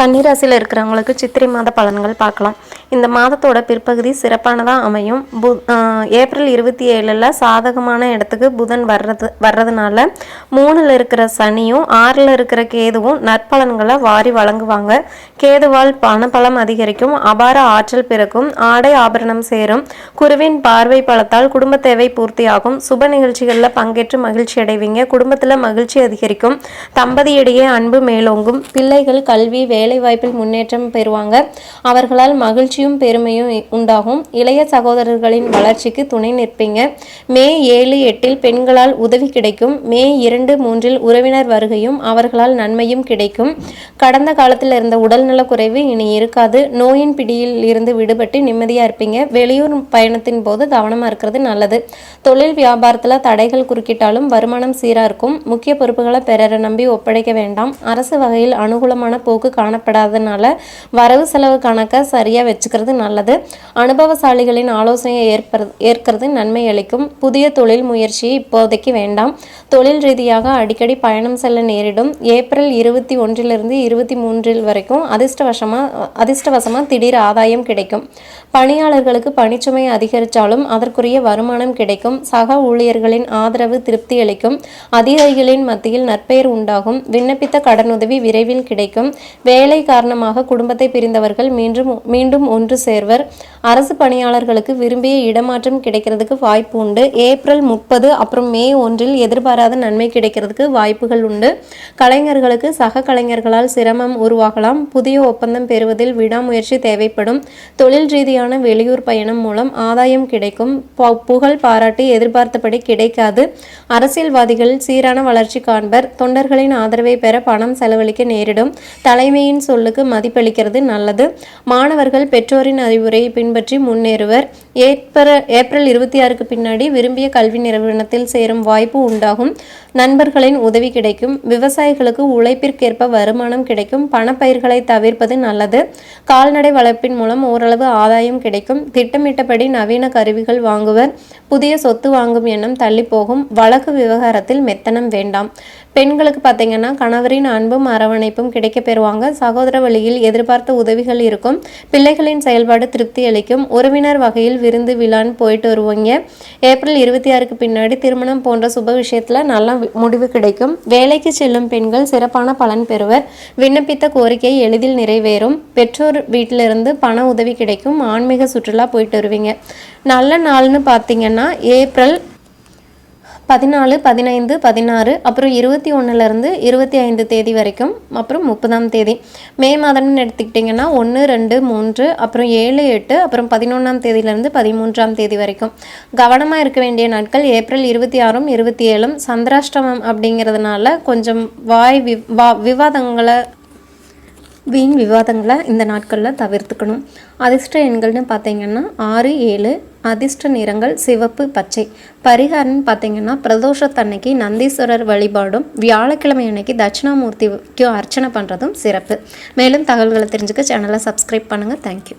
கன்னிராசியில் இருக்கிறவங்களுக்கு சித்திரை மாத பலன்கள் பார்க்கலாம். இந்த மாதத்தோட பிற்பகுதி சிறப்பானதாக அமையும். பு ஏப்ரல் இருபத்தி ஏழில் சாதகமான இடத்துக்கு புதன் வர்றது வர்றதுனால மூணில் இருக்கிற சனியும் ஆறில் இருக்கிற கேதுவும் நற்பலன்களை வாரி வழங்குவாங்க. கேதுவால் பணபலம் அதிகரிக்கும் அபார ஆற்றல் பிறக்கும் ஆடை ஆபரணம் சேரும் குருவின் பார்வை பலத்தால் குடும்ப தேவை பூர்த்தியாகும். சுப நிகழ்ச்சிகளில் பங்கேற்று மகிழ்ச்சி அடைவீங்க. குடும்பத்தில் மகிழ்ச்சி அதிகரிக்கும். தம்பதியிடையே அன்பு மேலோங்கும். பிள்ளைகள் கல்வி வேலைவாய்ப்பில் முன்னேற்றம் பெறுவாங்க. அவர்களால் மகிழ்ச்சி மகிழ்ச்சியும் பெருமையும் உண்டாகும். இளைய சகோதரர்களின் வளர்ச்சிக்கு துணை நிற்பீங்க. மே ஏழு எட்டில் பெண்களால் உதவி கிடைக்கும். மே இரண்டு மூன்றில் உறவினர் வருகையும் அவர்களால் நன்மையும் கிடைக்கும். கடந்த காலத்தில் இருந்த உடல்நல குறைவு இனி இருக்காது. நோயின் பிடியில் இருந்து விடுபட்டு நிம்மதியாக இருப்பீங்க. வெளியூர் பயணத்தின் போது கவனமாக இருக்கிறது நல்லது. தொழில் வியாபாரத்தில் தடைகள் குறுக்கிட்டாலும் வருமானம் சீராக இருக்கும். முக்கிய பொறுப்புகளை பிறரை நம்பி ஒப்படைக்க வேண்டாம். அரசு வகையில் அனுகூலமான போக்கு காணப்படாதனால வரவு செலவு கணக்கை சரியாக வச்சுக்கிறது நல்லது. அனுபவசாலிகளின் ஆலோசனையை ஏற்பது ஏற்கிறது நன்மை அளிக்கும். புதிய தொழில் முயற்சி இப்போதைக்கு வேண்டாம். தொழில் ரீதியாக அடிக்கடி பயணம் செல்ல நேரிடும். ஏப்ரல் இருபத்தி ஒன்றிலிருந்து இருபத்தி மூன்றில் வரைக்கும் அதிர்ஷ்டவசமாக அதிர்ஷ்டவசமாக திடீர் ஆதாயம் கிடைக்கும். பணியாளர்களுக்கு பணிச்சுமை அதிகரித்தாலும் அதற்குரிய வருமானம் கிடைக்கும். சக ஊழியர்களின் ஆதரவு திருப்தி அளிக்கும். அதிகாரிகளின் மத்தியில் நற்பெயர் உண்டாகும். விண்ணப்பித்த கடனுதவி விரைவில் கிடைக்கும். வேலை வேலை காரணமாக குடும்பத்தை பிரிந்தவர்கள் மீண்டும் மீண்டும் ஒன்று சேர்வர். அரசு பணியாளர்களுக்கு விரும்பிய இடமாற்றம் கிடைக்கிறதுக்கு வாய்ப்பு உண்டு. ஏப்ரல் முப்பது அப்புறம் மே ஒன்றில் எதிர்பாராத நன்மை கிடைக்கிறதுக்கு வாய்ப்புகள் உண்டு. கலைஞர்களுக்கு சக கலைஞர்களால் சிரமம் உருவாகலாம். புதிய ஒப்பந்தம் பெறுவதில் விடாமுயற்சி தேவைப்படும். தொழில் ரீதியான வெளியூர் பயணம் மூலம் ஆதாயம் கிடைக்கும். புகழ் பாராட்டு எதிர்பார்த்தபடி கிடைக்காது. அரசியல்வாதிகள் சீரான வளர்ச்சி காண்பர். தொண்டர்களின் ஆதரவை பெற பணம் செலவழிக்க நேரிடும். தலைமையின் சொல்லுக்கு மதிப்பளிக்கிறது நல்லது. மாணவர்கள் பெற்ற பெற்றோரின் அறிவுரையை பின்பற்றி முன்னேறுவர். ஏப்ரல் ஏப்ரல் இருபத்தி ஆறுக்கு பின்னாடி விரும்பிய கல்வி நிறுவனத்தில் சேரும் வாய்ப்பு உண்டாகும். நண்பர்களின் உதவி கிடைக்கும். விவசாயிகளுக்கு உழைப்பிற்கேற்ப வருமானம் கிடைக்கும். பணப்பயிர்களை தவிர்ப்பது நல்லது. கால்நடை வளர்ப்பின் மூலம் ஓரளவு ஆதாயம் கிடைக்கும். திட்டமிட்டபடி நவீன கருவிகள் வாங்குவர். புதிய சொத்து வாங்கும் எண்ணம் தள்ளி போகும் வழக்கு விவகாரத்தில் மெத்தனம் வேண்டாம். பெண்களுக்கு பார்த்தீங்கன்னா கணவரின் அன்பும் அரவணைப்பும் கிடைக்க பெறுவாங்க. சகோதர வழியில் எதிர்பார்த்த உதவிகள் இருக்கும். பிள்ளைகளின் செயல்பாடு திருப்தி அளிக்கும். உறவினர் வகையில் விருந்து விழான்னு போயிட்டு வருவாங்க. ஏப்ரல் இருபத்தி ஆறுக்கு பின்னாடி திருமணம் போன்ற சுப விஷயத்தில் நல்ல முடிவு கிடைக்கும். வேலைக்கு செல்லும் பெண்கள் சிறப்பான பலன் பெறுவர். விண்ணப்பித்த கோரிக்கை எளிதில் நிறைவேறும். பெற்றோர் வீட்டிலிருந்து பண உதவி கிடைக்கும். ஆன்மீக சுற்றுலா போயிட்டு வருவீங்க. நல்ல நாள்னு பார்த்தீங்கன்னா ஏப்ரல் பதினாலு பதினைந்து பதினாறு அப்புறம் இருபத்தி ஒன்றுலேருந்து இருபத்தி ஐந்து தேதி வரைக்கும் அப்புறம் முப்பதாம் தேதி. மே மாதம்னு எடுத்துக்கிட்டிங்கன்னா ஒன்று ரெண்டு மூன்று அப்புறம் ஏழு எட்டு அப்புறம் பதினொன்றாம் தேதியிலேருந்து பதிமூன்றாம் தேதி வரைக்கும். கவனமாக இருக்க வேண்டிய நாட்கள் ஏப்ரல் இருபத்தி ஆறும் இருபத்தி ஏழும் சந்திராஷ்டமம் அப்படிங்கிறதுனால கொஞ்சம் வாய் வி வா விவாதங்களை வீண் விவாதங்களை இந்த நாட்களில் தவிர்த்துக்கணும். அதிர்ஷ்ட எண்கள்னு பார்த்தீங்கன்னா ஆறு ஏழு அதிர்ஷ்ட நிறங்கள் சிவப்பு பச்சை. பரிகாரம்னு பார்த்தீங்கன்னா பிரதோஷத்தன்னைக்கு நந்தீஸ்வரர் வழிபாடும் வியாழக்கிழமை அன்னைக்கு தட்சிணாமூர்த்திக்கும் அர்ச்சனை பண்ணுறதும் சிறப்பு. மேலும் தகவல்களை தெரிஞ்சுக்க சேனலை சப்ஸ்கிரைப் பண்ணுங்கள் தேங்க்யூ